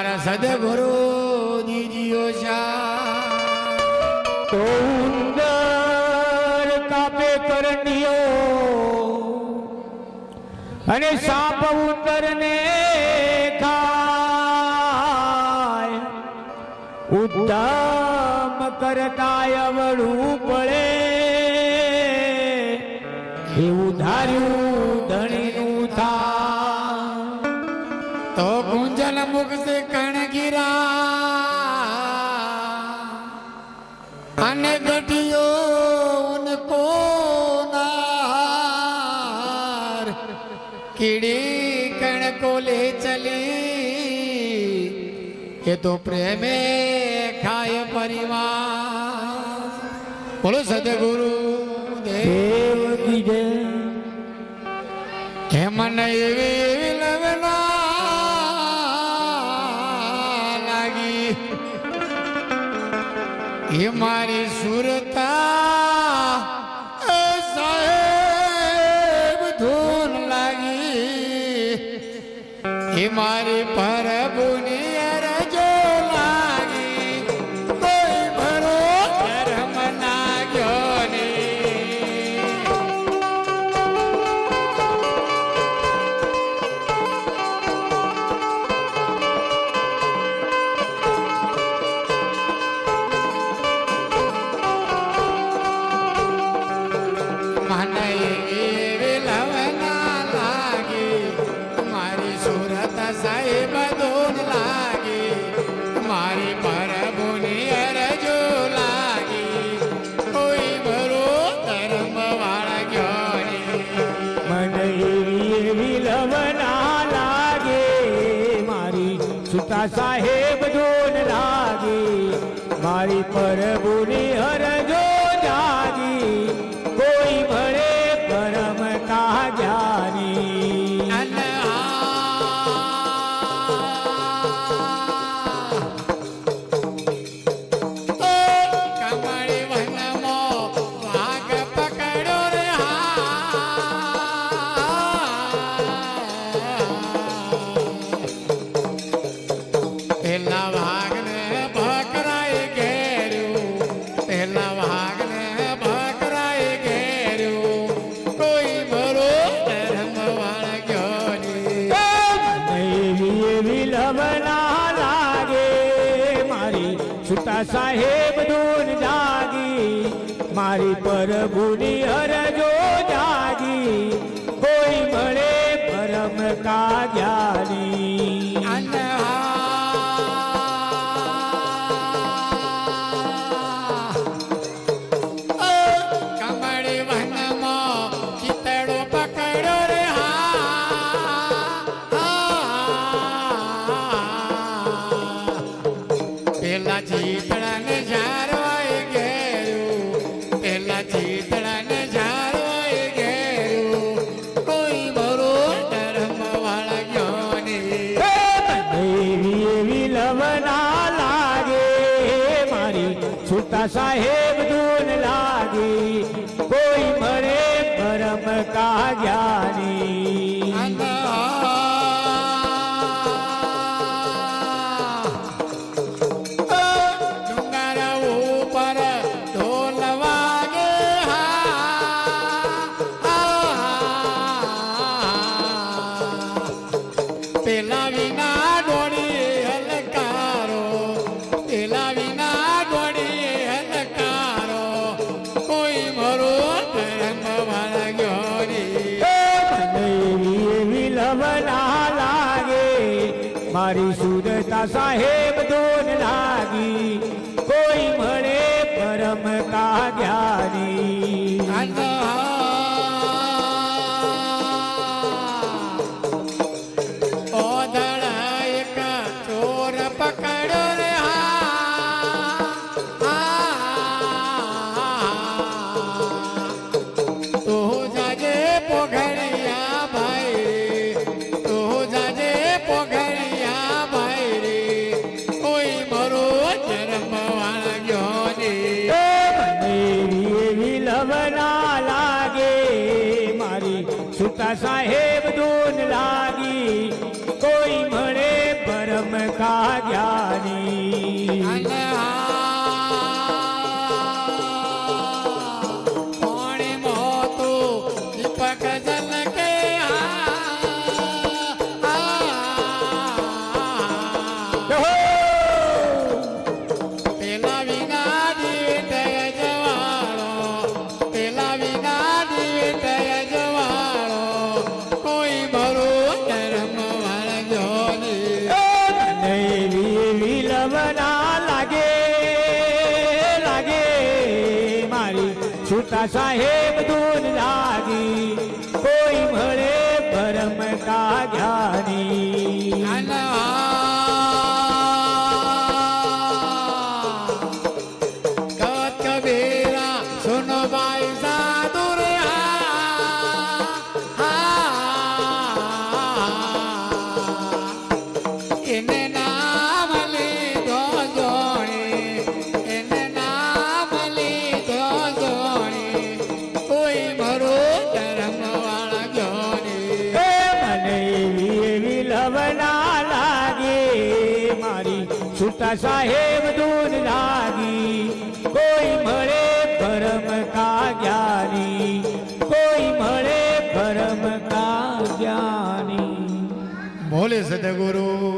સદગુરુ દીજીઓ તો ઉંદર કાપે કરણીઓ. અને સાપ ઉંદર ને ખાય. ઉદ્ધામ કરતા અવળું પડે. એવું ધાર્યું ધણીનું થા ઉગશે કણગીરા અને ગઢિયો કોનાર. કીડી કણકો લે ચલી એ તો પ્રેમે ખાય પરિવાર. બોલો સદગુરુ દેવ કી જય. હેમન એવી એ મારી સુરતા સાહેબ ધૂન લાગી. એ મારી સુતા સાહેબ દોન લાગે મારી પ્રભુની લવના લાગે, મારી છૂટા સાહેબ દૂર જાગી, મારી પ્રભુની હરજો જાગી, કોઈ મળે પરમ કા અને साहेब મારી સુરતા સાહેબ દોન લાગી. કોઈ મળે પરમ કાગ્યાની. એક સાહેબ દૂન લાગી કોઈ મળે પરમ કા જ્ઞાની એવી લવના લાગે લાગે મારી છૂટા સાહેબ દૂર લાગી કોઈ મળે પરમ કા છૂટા સાહેબ દૂર લાગી. કોઈ મળે પરમ કા જ્ઞાની કોઈ મળે પરમ કા જ્ઞાની ભોલે સદગુરુ.